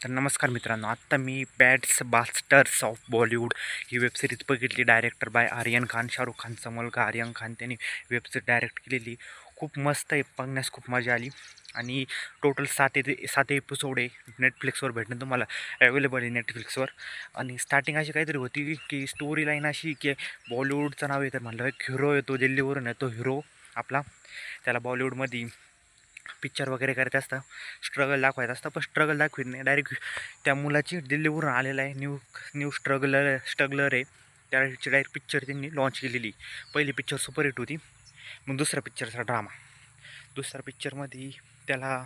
तर नमस्कार मित्रांनो आत्ता मी बॅड्स बास्टर्स ऑफ बॉलिवूड ही वेबसिरीज बघितली. डायरेक्टर बाय आर्यन खान शाहरुख खानचा मुलगा आर्यन खान त्यांनी वेबसिरीज डायरेक्ट केलेली. खूप मस्त आहे बघण्यास खूप मजा आली. आणि टोटल सात ए सात एपिसोड आहे. नेटफ्लिक्सवर भेटणं तुम्हाला अवेलेबल आहे नेटफ्लिक्सवर आणि स्टार्टिंग अशी काहीतरी होती की स्टोरी लाईन अशी की बॉलिवूडचं नाव आहे तर म्हणलं एक हिरो येतो दिल्लीवरून येतो हिरो आपला. त्याला बॉलिवूडमध्ये पिक्चर वगैरे करत असतं. स्ट्रगल दाखवायचं असतं पण स्ट्रगल दाखवित नाही. डायरेक्ट त्या मुलाची दिल्लीवरून आलेला आहे. न्यू न्यू स्ट्रगलर स्ट्रगलर आहे. त्याची डायरेक्ट पिक्चर त्यांनी लॉन्च केलेली. पहिली पिक्चर सुपरहिट होती. मग दुसरा पिक्चरचा ड्रामा दुसऱ्या पिक्चरमध्ये त्याला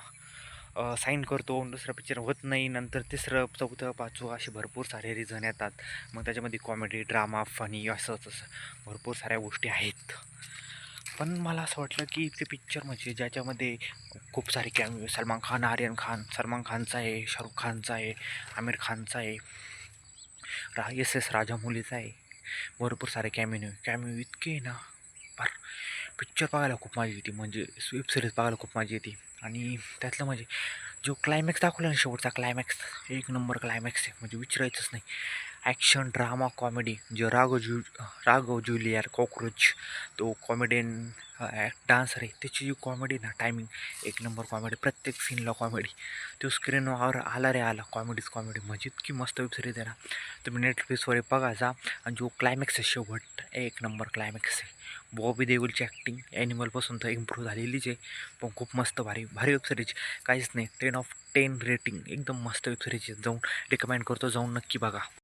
साईन करतो. दुसरा पिक्चर होत नाही. नंतर तिसरं चौथं पाचवं असे भरपूर सारे रिझन येतात. मग त्याच्यामध्ये कॉमेडी ड्रामा फनी असंच असं भरपूर साऱ्या गोष्टी आहेत. पण मला असं वाटलं की ते पिक्चर म्हणजे ज्याच्यामध्ये खूप सारे कॅम्यू सलमान खान आर्यन खान सलमान खानचा आहे शाहरुख खानचा आहे आमिर खानचा आहे रा एस एस राजामौलीचा आहे. भरपूर सारे कॅमिन्यू कॅमिओ इतके आहे ना. फार पिक्चर बघायला खूप मजा येते. म्हणजे वेब सिरीज बघायला खूप मजा येते. आणि त्यातलं म्हणजे जो क्लायमॅक्स दाखवला ना शेवटचा क्लायमॅक्स एक नंबर क्लायमॅक्स आहे. म्हणजे विचारायचंच नाही. ॲक्शन ड्रामा कॉमेडी जो राघव जु राघव जुलियार कॉक्रोच तो कॉमेडियन डान्सर आहे. त्याची जी कॉमेडी ना टायमिंग एक नंबर कॉमेडी प्रत्येक सीनला कॉमेडी तो स्क्रीनवर आला रे आला कॉमेडीच कॉमेडी म्हणजे इतकी मस्त वेबसिरीज आहे ना. तुम्ही नेटफ्लिक्सवर बघा जा. आणि जो क्लायमॅक्स आहे शेवट एक नंबर क्लायमॅक्स आहे. बॉबी देवलची ॲक्टिंग ॲनिमलपासून तर इम्प्रूव्ह झालेलीच आहे. पण खूप मस्त भारी भारी वेबसिरीज काहीच नाही टेन ऑफ टेन रेटिंग एकदम मस्त वेबसिरीज आहे. जाऊन रिकमेंड करतो जाऊन नक्की बघा.